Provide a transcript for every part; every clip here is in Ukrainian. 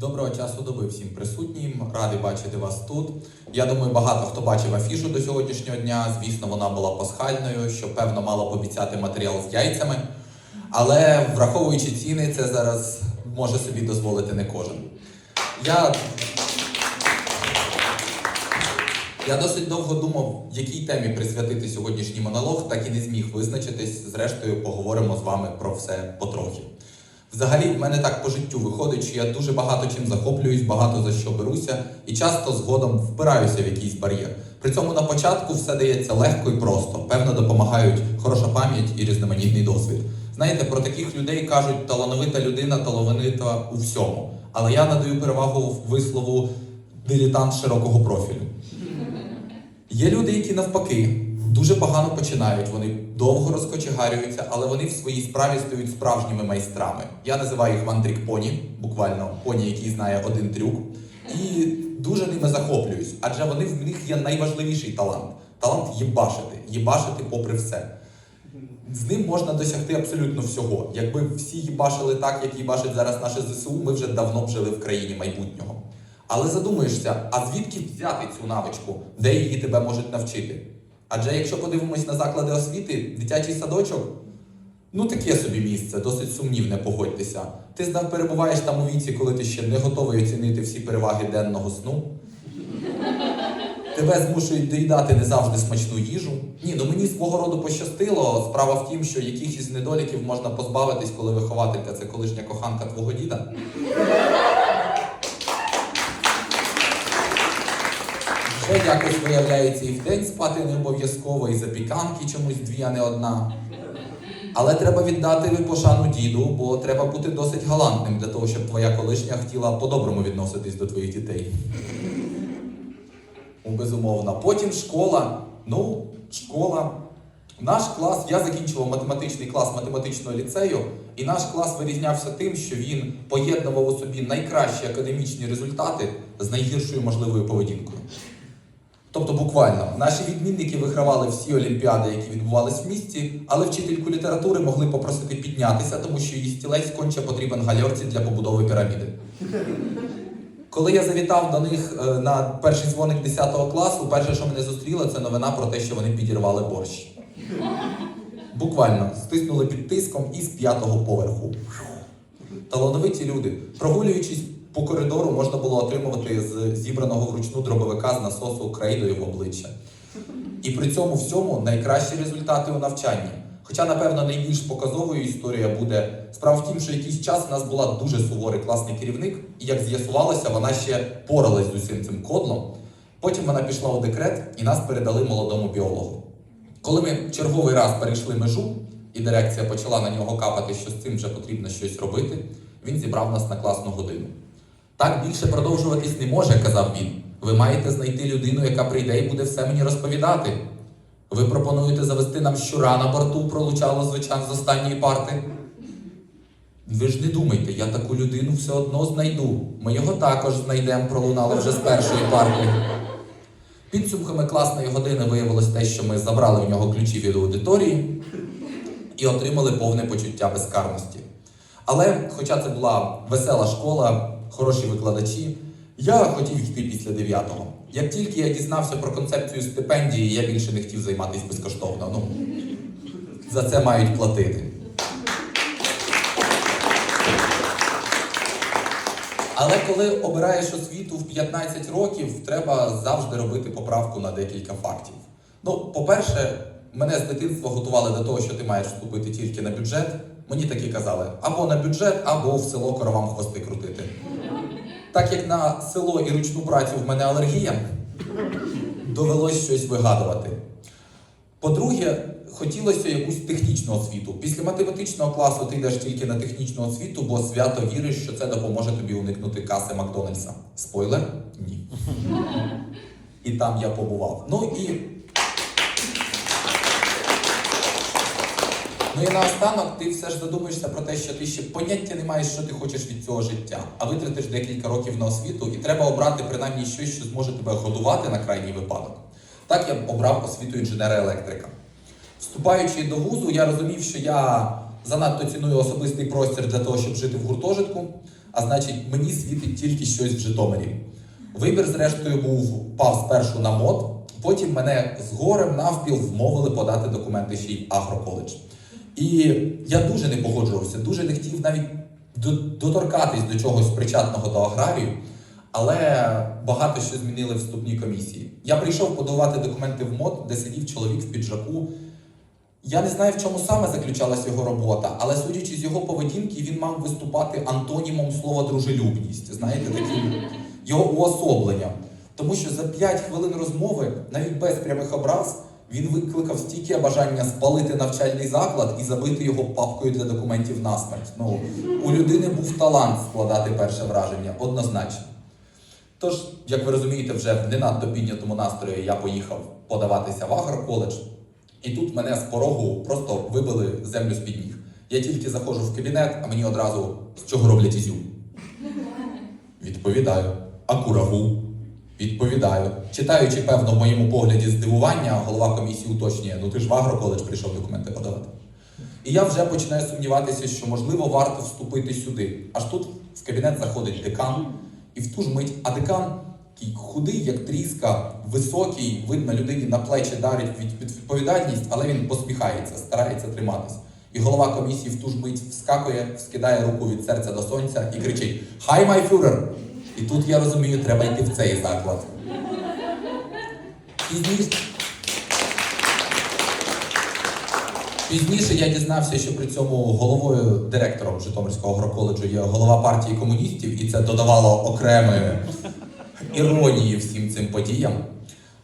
Доброго часу доби всім присутнім. Радий бачити вас тут. Я думаю, багато хто бачив афішу до сьогоднішнього дня. Звісно, вона була пасхальною, що певно мало пообіцяти матеріал з яйцями. Але враховуючи ціни, це зараз може собі дозволити не кожен. Я, я досить довго думав, якій темі присвятити сьогоднішній монолог, так і не зміг визначитись. Зрештою, поговоримо з вами про все потрохи. Взагалі, в мене так по життю виходить, що я дуже багато чим захоплююсь, багато за що беруся, і часто згодом впираюся в якийсь бар'єр. При цьому на початку все дається легко і просто. Певно, допомагають хороша пам'ять і різноманітний досвід. Знаєте, про таких людей кажуть, талановита людина, талановита у всьому. Але я надаю перевагу вислову дилетант широкого профілю. Є люди, які навпаки дуже погано починають, вони довго розкочегарюються, але вони в своїй справі стають справжніми майстрами. Я називаю їх вантрік поні, буквально поні, який знає один трюк. І дуже ними захоплююсь, адже вони в них є найважливіший талант талант їбашити, їбашити попри все. З ним можна досягти абсолютно всього. Якби всі їбашили так, як їбашить зараз наше ЗСУ, ми вже давно б жили в країні майбутнього. Але задумуєшся, а звідки взяти цю навичку, де її тебе можуть навчити? Адже якщо подивимось на заклади освіти, дитячий садочок, ну таке собі місце, досить сумнівне, погодьтеся. Ти перебуваєш там у віці, коли ти ще не готовий оцінити всі переваги денного сну. Тебе змушують доїдати не завжди смачну їжу. Ні, ну мені свого роду пощастило. Справа в тім, що якихось недоліків можна позбавитись, коли вихователька це колишня коханка твого діда. Вже якось виявляється і вдень спати не обов'язково, і запіканки чомусь дві, а не одна. Але треба віддати пошану діду, бо треба бути досить галантним для того, щоб твоя колишня хотіла по-доброму відноситись до твоїх дітей. Ну, безумовно. Потім школа. Ну, школа. Наш клас, я закінчував математичний клас математичного ліцею, і наш клас вирізнявся тим, що він поєднував у собі найкращі академічні результати з найгіршою можливою поведінкою. Тобто, буквально, наші відмінники вигравали всі олімпіади, які відбувались в місті, але вчительку літератури могли попросити піднятися, тому що її стілець конче потрібен гальорці для побудови піраміди. Коли я завітав до них е, на перший дзвоник 10 класу, перше, що мене зустріло, це новина про те, що вони підірвали борщ. Буквально стиснули під тиском із п'ятого поверху. Талановиті люди. Прогулюючись по коридору, можна було отримувати з зібраного вручну дробовика з насосу крейдою в обличчя. І при цьому всьому найкращі результати у навчанні. Хоча, напевно, найбільш показовою історія буде справа в тім, що якийсь час в нас була дуже суворий класний керівник, і як з'ясувалося, вона ще поралась з усім цим кодлом. Потім вона пішла у декрет і нас передали молодому біологу. Коли ми черговий раз перейшли межу, і дирекція почала на нього капати, що з цим вже потрібно щось робити, він зібрав нас на класну годину. Так більше продовжуватись не може, казав він. Ви маєте знайти людину, яка прийде і буде все мені розповідати. Ви пропонуєте завести нам щура на борту, пролучало звичайно з останньої парти. Ви ж не думайте, я таку людину все одно знайду. Ми його також знайдемо, пролунало вже з першої парти. Підсумками класної години виявилось те, що ми забрали в нього ключі від аудиторії і отримали повне почуття безкарності. Але, хоча це була весела школа, хороші викладачі, я хотів йти після дев'ятого. Як тільки я дізнався про концепцію стипендії, я більше не хотів займатися безкоштовно. Ну, за це мають платити. Але коли обираєш освіту в 15 років, треба завжди робити поправку на декілька фактів. Ну, по-перше, мене з дитинства готували до того, що ти маєш вступити тільки на бюджет. Мені такі казали: або на бюджет, або в село коровам хвости крутити. Так як на село і ручну працю в мене алергія, довелось щось вигадувати. По-друге, хотілося якусь технічну освіту. Після математичного класу ти йдеш тільки на технічну освіту, бо свято віриш, що це допоможе тобі уникнути каси Макдональдса. Спойлер? Ні. І там я побував. Ну і. Ну і наостанок ти все ж задумаєшся про те, що ти ще поняття не маєш, що ти хочеш від цього життя, а витратиш декілька років на освіту, і треба обрати принаймні щось, що зможе тебе годувати на крайній випадок. Так я обрав освіту інженера-електрика. Вступаючи до вузу, я розумів, що я занадто ціную особистий простір для того, щоб жити в гуртожитку. а значить, мені світить тільки щось в Житомирі. Вибір, зрештою, був пав спершу на мод, потім мене з горем навпіл вмовили подати документи ще й агроколедж. І я дуже не погоджувався, дуже не хотів навіть доторкатись до чогось причетного до аграрію, але багато що змінили вступні комісії. Я прийшов подавати документи в МОД, де сидів чоловік в піджаку. Я не знаю, в чому саме заключалась його робота, але судячи з його поведінки, він мав виступати антонімом слова дружелюбність. Знаєте, таким його уособленням. Тому що за 5 хвилин розмови, навіть без прямих образ, він викликав стійке бажання спалити навчальний заклад і забити його папкою для документів насмерть. Ну, у людини був талант складати перше враження, однозначно. Тож, як ви розумієте, вже в не надто піднятому настрої я поїхав подаватися в агроколедж, і тут мене з порогу просто вибили землю з-під ніг. Я тільки заходжу в кабінет, а мені одразу з чого роблять ізюм. Відповідаю. А курагу? Відповідаю. Читаючи, певно, в моєму погляді здивування, голова комісії уточнює: ну ти ж в агроколедж прийшов документи подавати. І я вже починаю сумніватися, що можливо варто вступити сюди. Аж тут в кабінет заходить декан, і в ту ж мить, а декан худий, як тріска, високий, видно, людині на плечі дарить від- від- відповідальність, але він посміхається, старається триматись. І голова комісії в ту ж мить вскакує, вскидає руку від серця до сонця і кричить: Хай май фюрер! І тут я розумію, треба йти в цей заклад. Пізніше. Пізніше я дізнався, що при цьому головою директором Житомирського агроколеджу є голова партії комуністів, і це додавало окремої іронії всім цим подіям.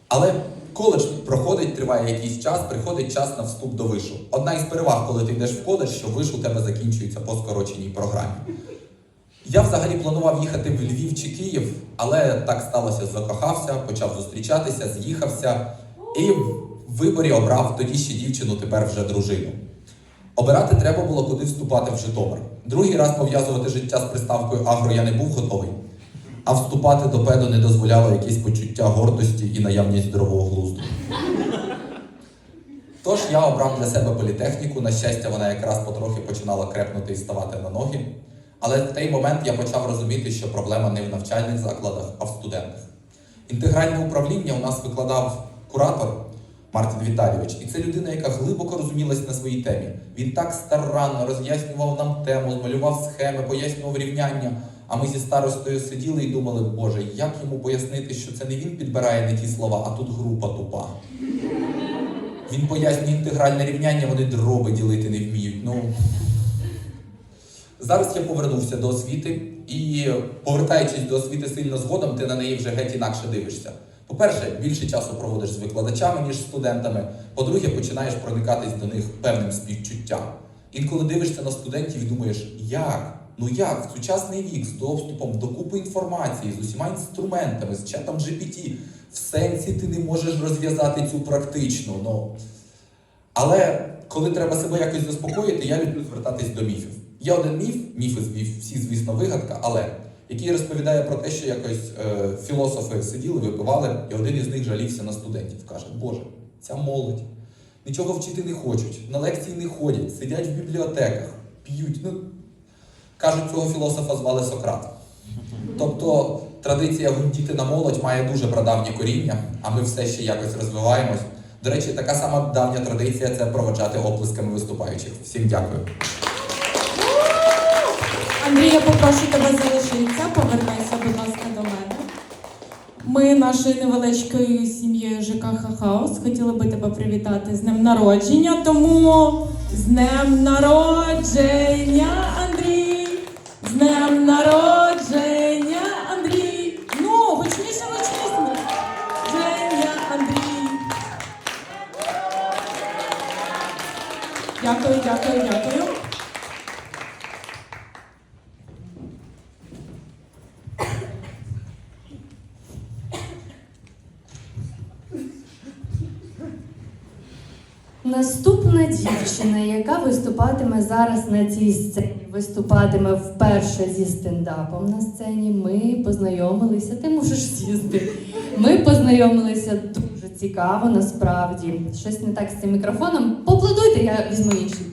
Але коледж проходить, триває якийсь час, приходить час на вступ до вишу. Одна із переваг, коли ти йдеш в коледж, що виш у тебе закінчується по скороченій програмі. Я взагалі планував їхати в Львів чи Київ, але так сталося, закохався, почав зустрічатися, з'їхався і в виборі обрав тоді ще дівчину, тепер вже дружину. Обирати треба було, куди вступати в Житомир. Другий раз пов'язувати життя з приставкою агро я не був готовий, а вступати до педу не дозволяло якесь почуття гордості і наявність здорового глузду. Тож я обрав для себе політехніку. На щастя, вона якраз потрохи починала крепнути і ставати на ноги. Але в той момент я почав розуміти, що проблема не в навчальних закладах, а в студентах. Інтегральне управління у нас викладав куратор Мартін Віталійович, і це людина, яка глибоко розумілась на своїй темі. Він так старанно роз'яснював нам тему, змалював схеми, пояснював рівняння. А ми зі старостою сиділи і думали, Боже, як йому пояснити, що це не він підбирає не ті слова, а тут група тупа. Він пояснює інтегральне рівняння, вони дроби ділити не вміють. Ну, Зараз я повернувся до освіти, і повертаючись до освіти сильно згодом, ти на неї вже геть інакше дивишся. По-перше, більше часу проводиш з викладачами, ніж студентами. По-друге, починаєш проникатись до них певним співчуттям. Інколи дивишся на студентів і думаєш, як? Ну як в сучасний вік з доступом до купи інформації, з усіма інструментами, з чатом GPT, в сенсі ти не можеш розв'язати цю практичну. Ну, але коли треба себе якось заспокоїти, я люблю звертатись до міфів. Є один міф, міфи всі, звісно, вигадка, але який розповідає про те, що якось е, філософи сиділи, випивали, і один із них жалівся на студентів. Каже, Боже, ця молодь нічого вчити не хочуть, на лекції не ходять, сидять в бібліотеках, п'ють. Ну, кажуть, цього філософа звали Сократ. Тобто традиція гундіти на молодь має дуже прадавнє коріння, а ми все ще якось розвиваємось. До речі, така сама давня традиція це проводжати оплесками виступаючих. Всім дякую. Андрій, я попрошу тебе залишитися, повернися, будь ласка, до мене. Ми нашою невеличкою сім'єю ЖКХ Хаус хотіли би тебе привітати з днем народження, тому з днем народження, Андрій! З днем народження, Андрій! Ну, гучніше, гучніше! Женя, Андрій! Дякую, дякую, дякую. Наступна дівчина, яка виступатиме зараз на цій сцені, виступатиме вперше зі стендапом на сцені. Ми познайомилися. Ти можеш сісти. Ми познайомилися дуже цікаво, насправді. Щось не так з цим мікрофоном. Поплодуйте, я візьму інший.